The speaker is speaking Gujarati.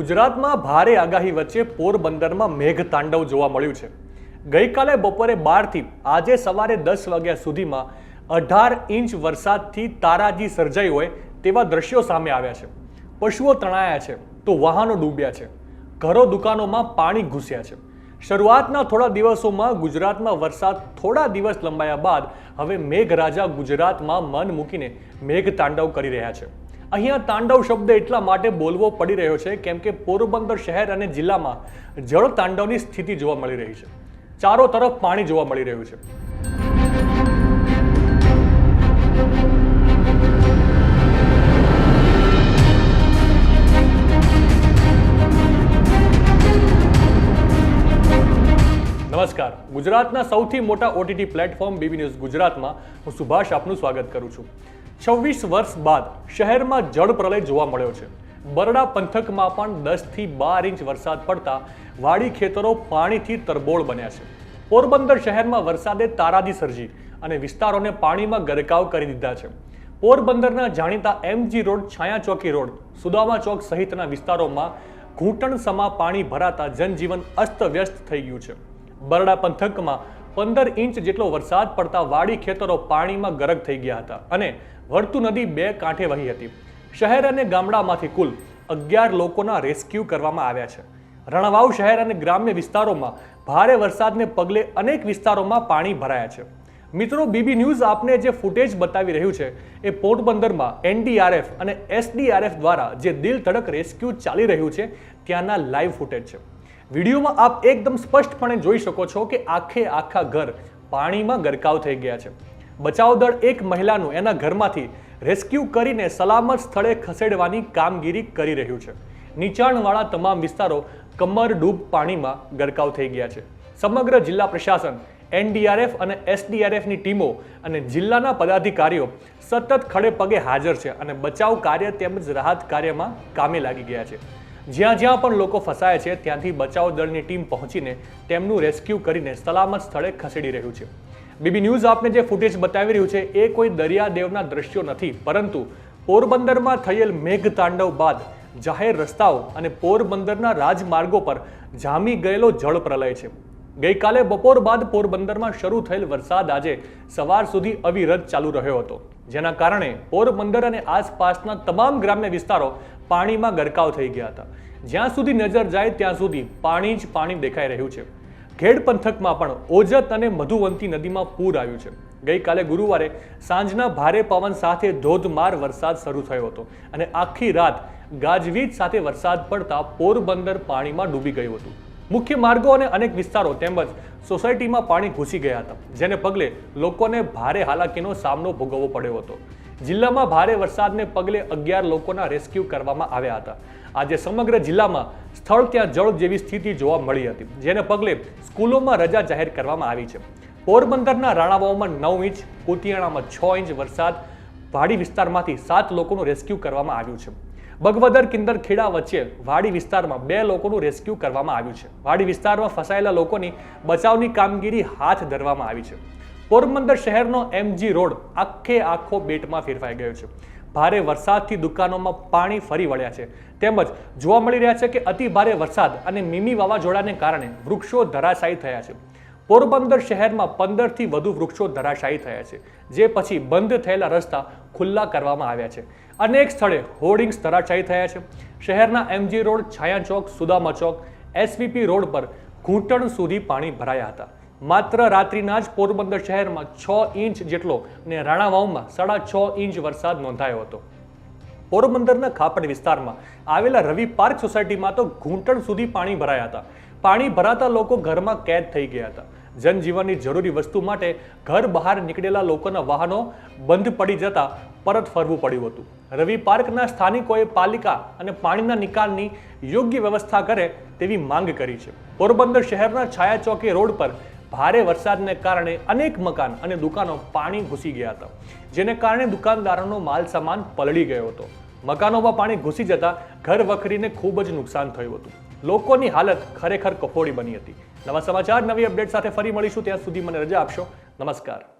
ગુજરાતમાં ભારે આગાહી વચ્ચે પોરબંદરમાં મેઘ તાંડવ જોવા મળ્યું છે. ગઈકાલે બપોરે બારથી આજે સવારે દસ વાગ્યા સુધીમાં અઢાર ઇંચ વરસાદથી તારાજી સર્જાઈ હોય તેવા દ્રશ્યો સામે આવ્યા છે. પશુઓ તણાયા છે, તો વાહનો ડૂબ્યા છે. ઘરો દુકાનોમાં પાણી ઘૂસ્યા છે. શરૂઆતના થોડા દિવસોમાં ગુજરાતમાં વરસાદ થોડા દિવસ લંબાયા બાદ હવે મેઘરાજા ગુજરાતમાં મન મૂકીને મેઘ તાંડવ કરી રહ્યા છે. અહીંયા તાંડવ શબ્દ એટલા માટે બોલવો પડી રહ્યો છે કેમ કે પોરબંદર શહેર અને જિલ્લામાં જળ તાંડવની સ્થિતિ જોવા મળી રહી છે. ચારો તરફ પાણી જોવા મળી રહ્યું છે. નમસ્કાર. ગુજરાતના સૌથી મોટા ઓટીટી પ્લેટફોર્મ બીબી ન્યૂઝ ગુજરાતમાં હું સુભાષ આપનું સ્વાગત કરું છું. છવ્વીસ વર્ષ બાદ શહેરમાં જળ પ્રલય જોવા મળ્યો છે. બરડા પંથકમાં પણ દસથી બાર ઇંચ વરસાદ પડતા વાડી ખેતરો પાણીથી તરબોળ બન્યા છે. પોરબંદર શહેરમાં વરસાદે તારાજી સર્જી અને વિસ્તારોને પાણીમાં ગરકાવ કરી દીધા છે. પોરબંદરના જાણીતા એમજી રોડ, છાયા ચોકી રોડ, સુદામા ચોક સહિતના વિસ્તારોમાં ઘૂંટણ સમા પાણી ભરાતા જનજીવન અસ્તવ્યસ્ત થઈ ગયું છે. બરડા પંથકમાં પંદર ઇંચ જેટલો વરસાદ પડતા વાડી ખેતરો પાણીમાં ગરક થઈ ગયા હતા અને વર્તુ નદી બે કાંઠે વહી હતી. શહેર અને ગામડામાંથી કુલ અગિયાર લોકોના રેસ્ક્યુ કરવામાં આવ્યા છે. રણવાવ શહેર અને ગ્રામ્ય વિસ્તારોમાં ભારે વરસાદને પગલે અનેક વિસ્તારોમાં પાણી ભરાયા છે. મિત્રો, બીબી ન્યૂઝ આપને જે ફૂટેજ બતાવી રહ્યું છે, એ પોરબંદરમાં એનડીઆરએફ અને એસડીઆરએફ દ્વારા જે દિલ ધડક રેસ્ક્યુ ચાલી રહ્યું છે, ત્યાંના લાઈવ ફૂટેજ છે. વિડીયોમાં આપ એકદમ સ્પષ્ટપણે જોઈ શકો છો કે આખે આખા ઘર પાણીમાં ગરકાવ થઈ ગયા છે. બચાવ દળ એક મહિલાનું એના ઘરમાંથી રેસ્ક્યુ કરીને સલામત સ્થળે ખસેડવાની કામગીરી કરી રહ્યું છે. નીચાણવાળા તમામ વિસ્તારો કમર ડૂબ પાણીમાં ગરકાવ થઈ ગયા છે. સમગ્ર જિલ્લા પ્રશાસન, એનડીઆરએફ અને એસડીઆરએફની ટીમો અને જિલ્લાના પદાધિકારીઓ સતત ખડે પગે હાજર છે અને બચાવ કાર્ય તેમજ રાહત કાર્યમાં કામે લાગી ગયા છે. જ્યાં જ્યાં પણ લોકો ફસાયા છે, ત્યાંથી બચાવ દળની ટીમ પહોંચીને તેમનું રેસ્ક્યુ કરીને સલામત સ્થળે ખસેડી રહ્યું છે. બીબી ન્યૂઝ આપને જે ફૂટેજ બતાવી રહ્યું છે, એ કોઈ દરિયાદેવના દ્રશ્યો નથી, પરંતુ પોરબંદરમાં થયેલ મેઘતાંડવ બાદ જાહેર રસ્તાઓ અને પોરબંદરના રાજમાર્ગો પર જામી ગયેલો જળ પ્રલય છે. ગઈકાલે બપોર બાદ પોરબંદરમાં શરૂ થયેલ વરસાદ આજે સવાર સુધી અવિરત ચાલુ રહ્યો હતો. જેના કારણે પોરબંદર અને આસપાસના તમામ ગ્રામ્ય વિસ્તારો પાણીમાં ગરકાવ થઈ ગયા હતા. જ્યાં સુધી નજર જાય ત્યાં સુધી પાણી જ પાણી દેખાઈ રહ્યું છે. ખેડ પંથકમાં પણ ઓજત અને મધુવંતી નદીમાં પૂર આવ્યું છે. ગઈકાલે ગુરુવારે સાંજના ભારે પવન સાથે ધોધમાર વરસાદ શરૂ થયો હતો અને આખી રાત ગાજવીજ સાથે વરસાદ પડતા પોરબંદર પાણીમાં ડૂબી ગયું હતું. મુખ્ય માર્ગો અને અનેક વિસ્તારો તેમજ સોસાયટીમાં પાણી ઘૂસી ગયા હતા, જેને પગલે લોકોને ભારે હાલાકીનો સામનો ભોગવવો પડ્યો હતો. જિલ્લામાં ભારે વરસાદને પગલે અગિયાર લોકોના રેસ્ક્યુ કરવામાં આવ્યા હતા. આજે સમગ્ર જિલ્લામાં સ્થળ ત્યાં જળ જેવી સ્થિતિ જોવા મળી હતી, જેને પગલે સ્કૂલોમાં રજા જાહેર કરવામાં આવી છે. પોરબંદરના રાણાવાવમાં નવ ઇંચ, કુતિયાણામાં છ ઇંચ વરસાદ, વાડી વિસ્તારમાંથી સાત લોકોનું રેસ્ક્યુ કરવામાં આવ્યું છે. બગવદર કિંદરખેડા વચ્ચે વાડી વિસ્તારમાં બે લોકોનું રેસ્ક્યુ કરવામાં આવ્યું છે. વાડી વિસ્તારમાં ફસાયેલા લોકોની બચાવની કામગીરી હાથ ધરવામાં આવી છે. પોરબંદર શહેરનો એમજી રોડ આખે આખો બેટમાં ફેરફાઈ ગયો છે. ભારે વરસાદથી દુકાનોમાં પાણી ફરી વળ્યા છે. તેમજ જોવા મળી રહ્યા છે કે અતિ ભારે વરસાદ અને મીમી વાવાઝોડાને કારણે વૃક્ષો ધરાશાયી થયા છે. પોરબંદર શહેરમાં પંદરથી વધુ વૃક્ષો ધરાશાયી થયા છે, જે પછી બંધ થયેલા રસ્તા ખુલ્લા કરવામાં આવ્યા છે. અનેક સ્થળે હોર્ડિંગ્સ ધરાશાયી થયા છે. શહેરના MG road, Chhaya Chowk, Sudama Chowk, SVP road પર ઘૂંટણ સુધી પાણી ભરાયા હતા. માત્ર રાત્રિના જ પોરબંદર શહેરમાં છ ઇંચ જેટલો અને રાણાવાવમાં સાડા છ ઇંચ વરસાદ નોંધાયો હતો. પોરબંદરના ખાપડ વિસ્તારમાં આવેલા રવિ પાર્ક સોસાયટીમાં તો ઘૂંટણ સુધી પાણી ભરાયા હતા. પાણી ભરાતા લોકો ઘરમાં કેદ થઈ ગયા હતા. જનજીવનની જરૂરી વસ્તુ માટે ઘર બહાર નીકળેલા લોકોના વાહનો બંધ પડી જતા પરત ફરવું પડ્યું હતું. રવિ પાર્કના સ્થાનિકોએ પાલિકા અને પાણીના નિકાલની યોગ્ય વ્યવસ્થા કરે તેવી માંગ કરી છે. પોરબંદર શહેરના છાયા ચોકી રોડ પર ભારે વરસાદને કારણે અનેક મકાન અને દુકાનો પાણી ઘૂસી ગયા હતા, જેને કારણે દુકાનદારોનો માલ સામાન પલળી ગયો હતો. મકાનોમાં પાણી ઘૂસી જતા ઘર વખરીને ખૂબ જ નુકસાન થયું હતું. લોકોની હાલત ખરેખર કફોડી બની હતી. નવા સમાચાર, નવી અપડેટ સાથે ફરી મળીશું. ત્યાં સુધી મને રજા આપશો. નમસ્કાર.